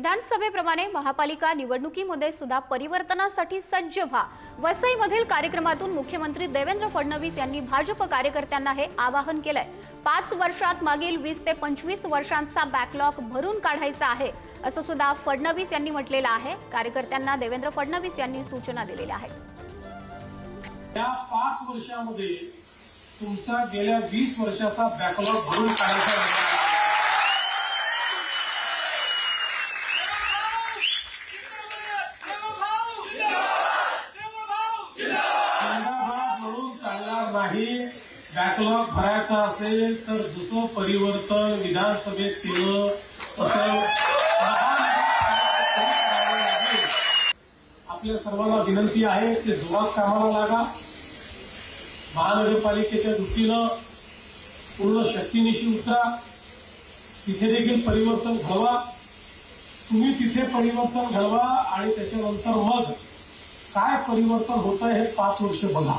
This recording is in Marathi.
विधानसभेप्रमाणे महापालिका निवडणुकीमध्ये सुद्धा परिवर्तनासाठी सज्ज व्हा. वसईमधील कार्यक्रमातून मुख्यमंत्री देवेंद्र फडणवीस यांनी भाजप कार्यकर्त्यांना हे आवाहन केलंय. पाच वर्षात मागील वीस ते पंचवीस वर्षांचा बॅकलॉग भरून काढायचा आहे असं सुद्धा फडणवीस यांनी म्हटलेलं आहे. कार्यकर्त्यांना देवेंद्र फडणवीस यांनी सूचना दिलेल्या आहेत. या पाच वर्षामध्ये तुमचा गेल्या वीस वर्षाचा बॅकलॉग भरून काढायचा नाही बॅकलॉग भरायचा असेल तर दुसरं परिवर्तन विधानसभेत केलं तसं आपल्या सर्वांना विनंती आहे की जोरात कामाला लागा. महानगरपालिकेच्या दृष्टीनं पूर्ण शक्तीनिशी उतरा. तिथे देखील परिवर्तन घडवा. तुम्ही तिथे परिवर्तन घडवा आणि त्याच्यानंतर मग काय परिवर्तन होत हे पाच वर्ष बघा.